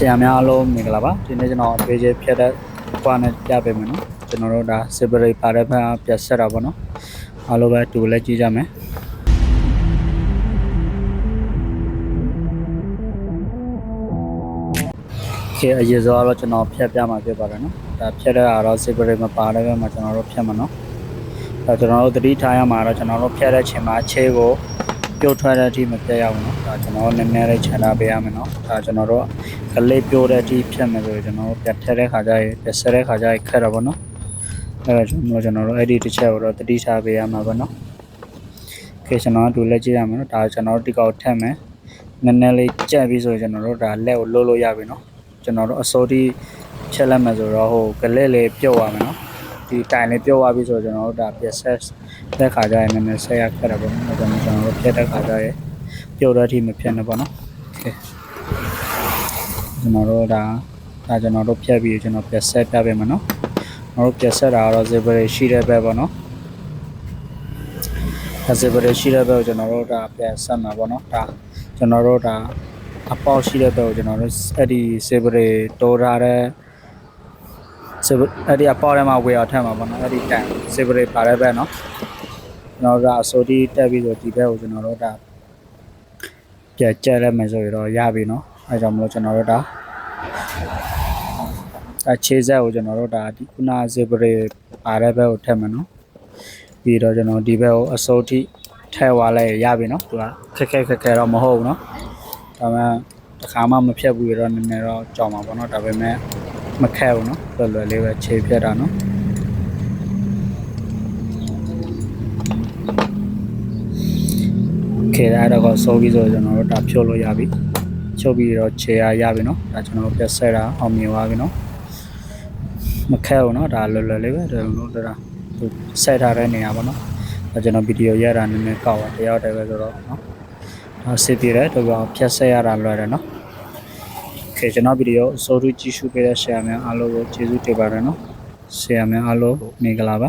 ဆရာများအားလုံးမင်္ဂလာပါဒီနေ့ကျွန်တော်အပေးချေဖြတ်တဲ့ကွာနဲ့ပြပေးမယ်နော်ကျွန်တော်တို့ဒါ separate ပါတဲ့ဘက်ကပြတ်ဆက်တာပေါ့နော်အားလုံးပဲတူလက်ကြည့်ကြမယ်ခေအရေးဆုံးတော့ကျွန်တော်ဖြတ်ပြမှာဖြစ်ပါတယ်နော်ဒါဖြတ်တဲ့အားတော့ separate မပါတဲ့ဘက်မှာကျွန်တော်တို့ဖြတ်မှာနော်ဒါကျွန်တော်တို့သတိထားရမှာတော့ကျွန်တော်တို့ဖြတ်တဲ့ချိန်မှာအခြေကို ပြုတ်ထွက်တဲ့အထိမပြတ်ရဘူးเนาะဒါကျွန်တော်တို့နည်းနည်းလေးခြံထားပေးရမယ်เนาะဒါကျွန်တော်တို့ကလေးပြိုးတဲ့အထိဖြတ်မယ်ဆိုရင်ကျွန်တော်တို့ပြတ်ထက်တဲ့ခါကျရင်ပြတ်ဆက်တဲ့ခါကျရင်ခက်တာပေါ့เนาะအဲဒါကျွန်တော်ကျွန်တော်တို့အဲ့ဒီတစ်ချက်ကိုတော့တတိထားပေးရမှာပေါ့เนาะโอเคကျွန်တော်တို့လက်ကြည့်ရမယ်เนาะဒါကျွန်တော်တို့ဒီကောက်ထက်မယ်နည်းနည်းလေးကြက်ပြီးဆိုရင်ကျွန်တော်တို့ဒါလက်ကိုလှုပ်လို့ရပြီเนาะကျွန်တော်တို့အစိုးတိဖြတ်လိုက်မယ်ဆိုတော့ဟိုကလေးလေးပြုတ်သွားမယ်เนาะ ဒီတိုင်လေးပြောသွားပြီဆိုတော့ကျွန်တော်တို့ဒါပြက်ဆက်တဲ့ခါကျရင်လည်းနည်းနည်းဆက်ရခက်တယ်ပေါ့နော်ကျွန်တော်တို့ပြက်တဲ့ခါကျရင်ပြုတ်တဲ့အထိမပြတ်နဲ့ပေါ့နော်ကျွန်တော်တို့ဒါဒါကျွန်တော်တို့ဖြတ်ပြီးကျွန်တော်ပြက်ဆက်ပြပေးမယ်နော်ကျွန်တော်တို့ပြက်ဆက်တာကတော့ zebra ရှိတဲ့ဘက်ပေါ့နော်ဒါ zebra ရှိတဲ့ဘက်ကိုကျွန်တော်တို့ဒါပြက်ဆက်မှာပေါ့နော်ဒါကျွန်တော်တို့ဒါအပေါက်ရှိတဲ့ဘက်ကိုကျွန်တော်တို့အဲ့ဒီ zebra တိုးထားတဲ့ အဲ့ဒီအပေါက်ထဲမှာဝေအောင်ထည့်မှာပေါ့နော်အဲ့ဒီတန် zebra ပါတဲ့ဘက်နော်ကျွန်တော်တို့ဒါအစိုးဒီတက်ပြီးဆိုဒီဘက်ကိုကျွန်တော်တို့ဒါပြတ်ကျက်လိုက်မယ်ဆိုရင်တော့ရပြီနော်အဲကြောင့်မလို့ကျွန်တော်တို့ဒါအခြေဆက်ကိုကျွန်တော်တို့ဒါဒီခုနဇေဘရေပါတဲ့ဘက်ကိုထည့်မယ်နော်ပြီးတော့ကျွန်တော်ဒီဘက်ကိုအစိုးထိထည့်သွားလိုက်ရပြီနော်သူကခက်ခက်ခက်ခဲတော့မဟုတ်ဘူးနော်ဒါပေမဲ့တစ်ခါမှမဖြတ်ဘူးရတော့နည်းနည်းတော့ကြောက်မှာပေါ့နော်ဒါပေမဲ့ မခက်ဘူးနော်လွယ်လွယ်လေးပဲခြေဖြတ်တာနော်ခေအဲ့တော့ဆိုပြီးဆိုကျွန်တော်တို့ဒါဖြုတ်လို့ရပြီ ချုပ်ပြီးတော့ခြေရရပြီနော်ဒါကျွန်တော်ပြတ်ဆက်တာအောင်မြင်သွားပြီနော်မခက်ဘူးနော်ဒါလွယ်လွယ်လေးပဲဒါလို့ဒါသူဆက်ထားတဲ့နေရာပေါ့နော်ဒါကျွန်တော်ဗီဒီယိုရတာနည်းနည်းကောက်ပါတယောက်တည်းပဲဆိုတော့နော်ဒါစစ်ပြတယ်တော့ဖြတ်ဆက်ရတာလွယ်တယ်နော်โอเ คကျွန်တော်ဗီဒီယိုအစိုးရကြည့်ရှုပေးတဲ့ဆရာများအားလုံးကိုကျေးဇူးတင်ပါတယ်နော်ဆရာများအားလုံးမင်္ဂလာပါ